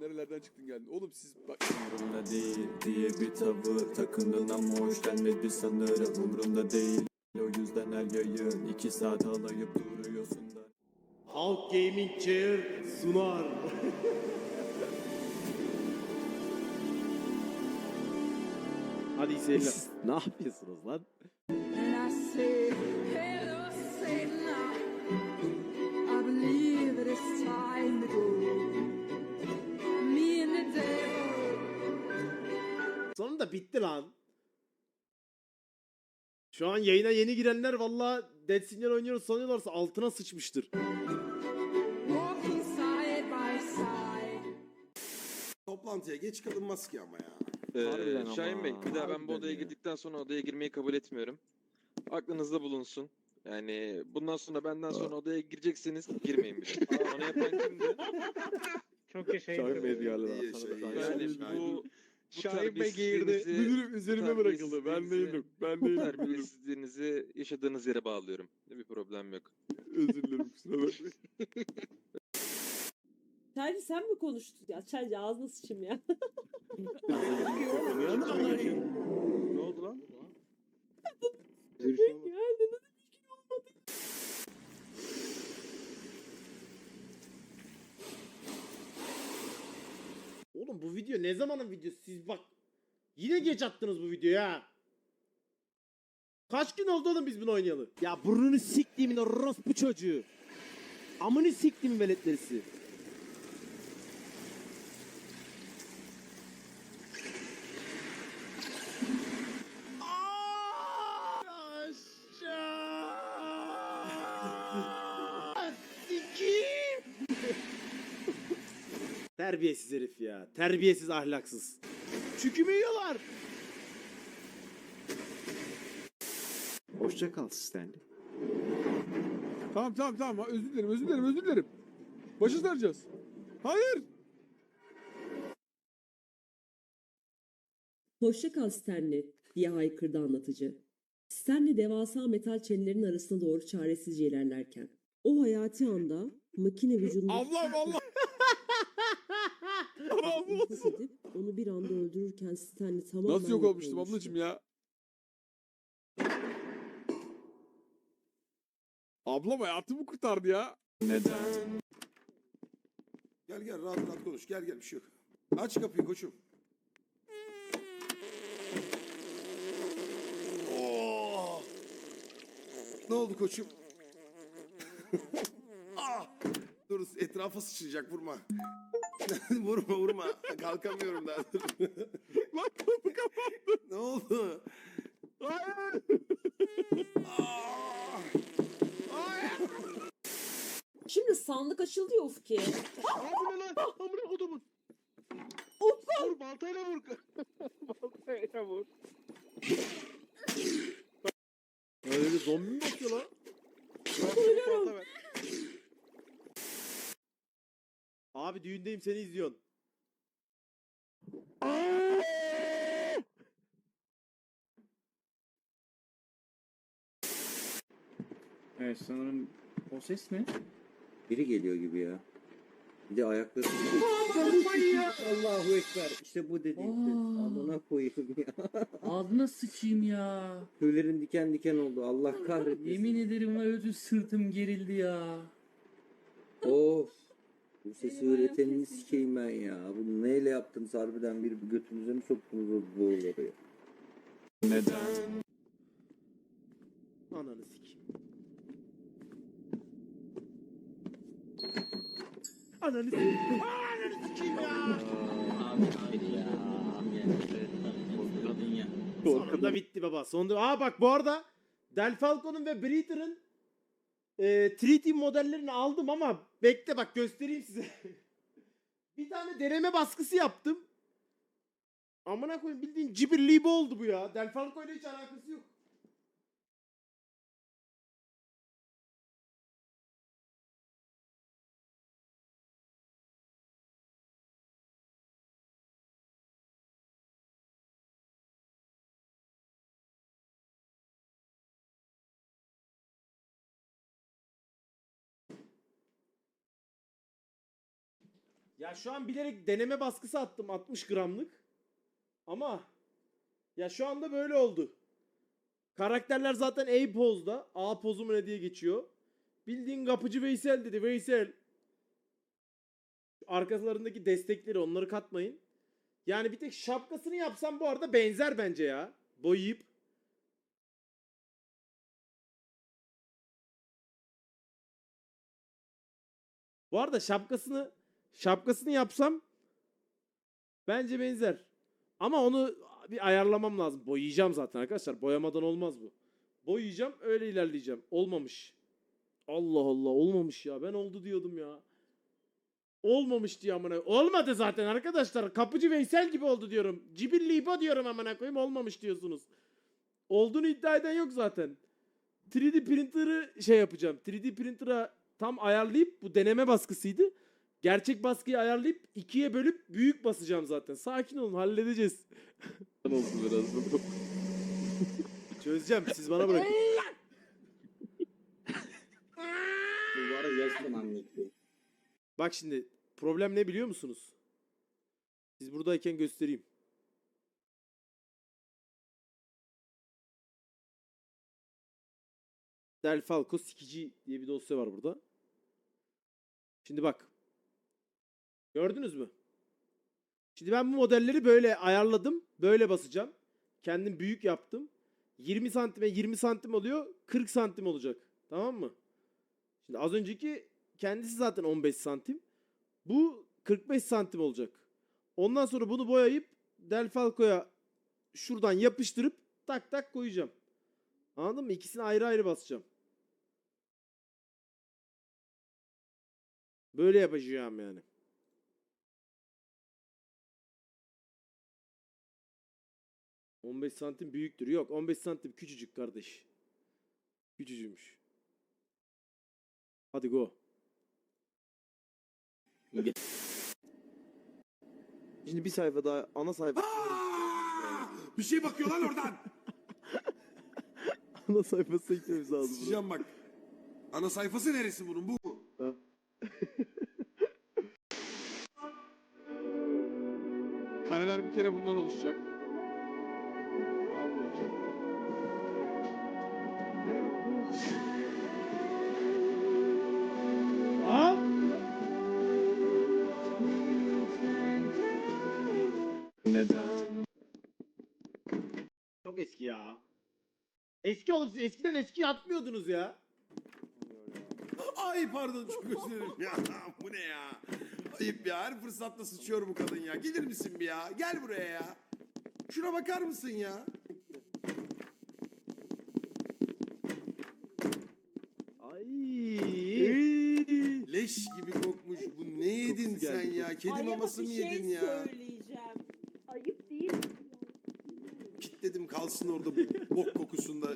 nerelerden çıktın geldin. Oğlum siz bak Umurumda değil diye bir tavır takındın ama hoş gelmedi sanırım umurumda değil O yüzden her yayın iki saat alayıp duruyorsun da Halk Gaming Chair sunar. Hadi iyi seyirler. ne yapıyorsunuz lan? I say, hello, Satan. I believe that it's time to go. Sonunda bitti lan. Şu an yayına yeni girenler valla Dead Signal oynuyoruz sanıyorlarsa altına sıçmıştır. Walking side by side. Toplantıya geç kalınmaz ki ama ya. Ee, Şahin Bey bir daha ben bu harbiden odaya ya. girdikten sonra odaya girmeyi kabul etmiyorum. Aklınızda bulunsun. Yani bundan sonra benden sonra odaya girecekseniz girmeyin bile. Onu yapan kimdi? Çok yaşayın. Şahin Bey galiba. İyi yaşa, iyi yaşa. Yani bu Şahin Bey terbiyesizliğinizi- müdürüm üzerime bırakıldı. Ben değildim. Ben değildim. müdürüm. Terbiyesizliğinizi yaşadığınız yere bağlıyorum. Bir problem yok. Özür dilerim kusura bakmayın. Çaycı sen mi konuştun ya? Çaycı ağzına sıçayım ya. Ne oldu lan? ya ne nasıl bir şey olmadı? Oğlum bu video ne zamanın videosu siz bak. Yine geç attınız bu videoyu ha. Kaç gün oldu oğlum biz bunu oynayalı? Ya burnunu siktiğimin orospu çocuğu. Amını siktiğimin veletlerisi. Terbiyesiz herif ya. Terbiyesiz ahlaksız. Çükümü yiyorlar. Hoşça kal Stanley. Tamam tamam tamam özür dilerim özür dilerim özür dilerim. Başı saracağız. Hayır. Hoşça kal Stanley diye haykırdı anlatıcı. Stanley devasa metal çenelerin arasına doğru çaresizce ilerlerken. O hayati anda makine vücudunu Allah. Nefes olsun. edip onu bir anda öldürürken Stanley tamamen Nasıl yok olmuştum olmuştu. ablacım ya? Ablam hayatımı kurtardı ya. Neden? Gel gel rahat rahat konuş. Gel gel bir şey yok. Aç kapıyı koçum. Oo! Ne oldu koçum? Ah! Dur etrafa sıçrayacak vurma. vurma vurma. Kalkamıyorum daha. Lan kapı kapandı. ne oldu? Hayır. Ah! Şimdi sandık açıldı ya Ufki. Ne lan? Amına kodumun. Vur baltayla vur. baltayla vur. Öyle bir zombi mi bakıyor lan? Ver. Abi düğündeyim seni izliyorsun. Evet sanırım o ses ne? Biri geliyor gibi ya. Bir de ayakları... Allahu Ekber. İşte bu dediğim ses. Aa. Amına koyayım ya. Ağzına sıçayım ya. Tüylerin diken diken oldu. Allah kahretmesin. Yemin ederim var ödü sırtım gerildi ya. Of. Bu sesi üretenini sikeyim ben ya. Bunu neyle yaptınız harbiden bir götünüze mi soktunuz o boğuları ya? Neden? Ananı sikeyim. Ananı sikeyim. Ananı sikeyim ya. Sonunda bitti baba. Sonunda. Aa bak bu arada Delfalco'nun ve Breeder'ın e, 3D modellerini aldım ama bekle bak göstereyim size. bir tane deneme baskısı yaptım. Amına koyayım bildiğin Cibir Libo oldu bu ya. Delfalco ile hiç alakası yok. Ya şu an bilerek deneme baskısı attım 60 gramlık. Ama ya şu anda böyle oldu. Karakterler zaten A pozda. A pozu mu ne diye geçiyor. Bildiğin kapıcı Veysel dedi. Veysel. Arkalarındaki destekleri onları katmayın. Yani bir tek şapkasını yapsam bu arada benzer bence ya. Boyayıp. Bu arada şapkasını şapkasını yapsam bence benzer. Ama onu bir ayarlamam lazım. Boyayacağım zaten arkadaşlar. Boyamadan olmaz bu. Boyayacağım öyle ilerleyeceğim. Olmamış. Allah Allah olmamış ya. Ben oldu diyordum ya. Olmamış diye amına. Olmadı zaten arkadaşlar. Kapıcı Veysel gibi oldu diyorum. Cibilli İbo diyorum amına koyayım. Olmamış diyorsunuz. Olduğunu iddia eden yok zaten. 3D printer'ı şey yapacağım. 3D printer'a tam ayarlayıp bu deneme baskısıydı. Gerçek baskıyı ayarlayıp ikiye bölüp büyük basacağım zaten. Sakin olun halledeceğiz. oldu biraz bu. Çözeceğim siz bana bırakın. Duvara yazdım anlatıyor. Bak şimdi problem ne biliyor musunuz? Siz buradayken göstereyim. Del Falco sikici diye bir dosya var burada. Şimdi bak. Gördünüz mü? Şimdi ben bu modelleri böyle ayarladım. Böyle basacağım. Kendim büyük yaptım. 20 santime 20 santim oluyor. 40 santim olacak. Tamam mı? Şimdi az önceki kendisi zaten 15 santim. Bu 45 santim olacak. Ondan sonra bunu boyayıp Del Falco'ya şuradan yapıştırıp tak tak koyacağım. Anladın mı? İkisini ayrı ayrı basacağım. Böyle yapacağım yani. ...15 santim büyüktür. Yok 15 santim küçücük kardeş. Küçücümüş. Hadi go. Şimdi bir sayfa daha ana sayfa. Bir şey bakıyor lan oradan. ana sayfasına gitmemiz lazım. Sıçacağım bak. Ana sayfası neresi bunun? Bu. Kaneler bir kere bundan oluşacak. Çok eski ya. Eski oğlum siz eskiden eski atmıyordunuz ya. Ay pardon çok özür dilerim ya. Bu ne ya? Ayıp ya. Her fırsatta sıçıyor bu kadın ya. Gelir misin bir ya? Gel buraya ya. Şuna bakar mısın ya? Ay. Leş gibi kokmuş. Bu ne yedin sen ya? Kedi Ay ama maması mı bir şey yedin ya? söyleyeceğim. Ayıp değil mi? Kitledim kalsın orada bu bok kokusunda.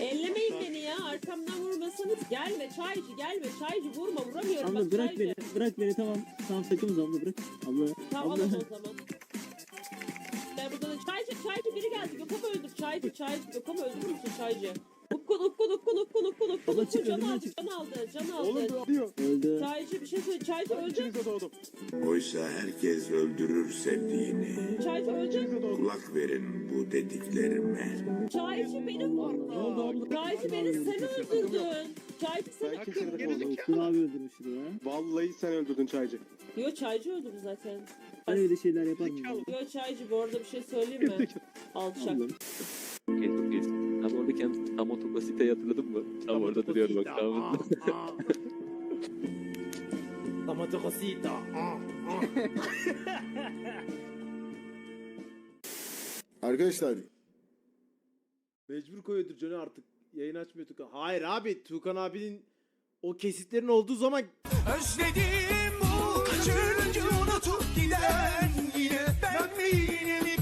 Ellemeyin beni ya. Arkamdan vurmasanız. Gelme çaycı gelme çaycı vurma vuramıyorum. Abla bak, bırak çaycı. beni. Bırak beni tamam. Tamam takımız abla bırak. Abla. Tamam abla. o zaman. Gel buradan çaycı çaycı biri geldi. Gökhan'ı öldür çaycı çaycı. Gökhan'ı öldürür müsün çaycı? Ukkun ukkun ukkun ukkun Abla ukkun çık, can aldı can aldı can aldı. Oğlum diyor. Öldü. Çaycı bir şey söyle çaycı ölecek. doğdum. Oysa herkes öldürür sevdiğini. Çaycı ölecek. Kulak verin bu dediklerime. Çaycı benim. Çaycı beni sen öldürdün. Çaycı sen. Abi ya. Vallahi sen öldürdün çaycı. Yo çaycı öldürdü zaten. Ben öyle şeyler yapar mıyım? Yo çaycı bu arada bir şey söyleyeyim mi? Alçak. Abla. Tam otobasiteyi hatırladın mı? Tam orada duruyordu bak. Tam. Tomato cosita. Arkadaşlar Mecbur koyuyordur Johnny artık. Yayın açmıyor Tukan. Hayır abi Tukan abinin o kesitlerin olduğu zaman Özledim bu kaçırıncı unutup giden yine ben mi yine mi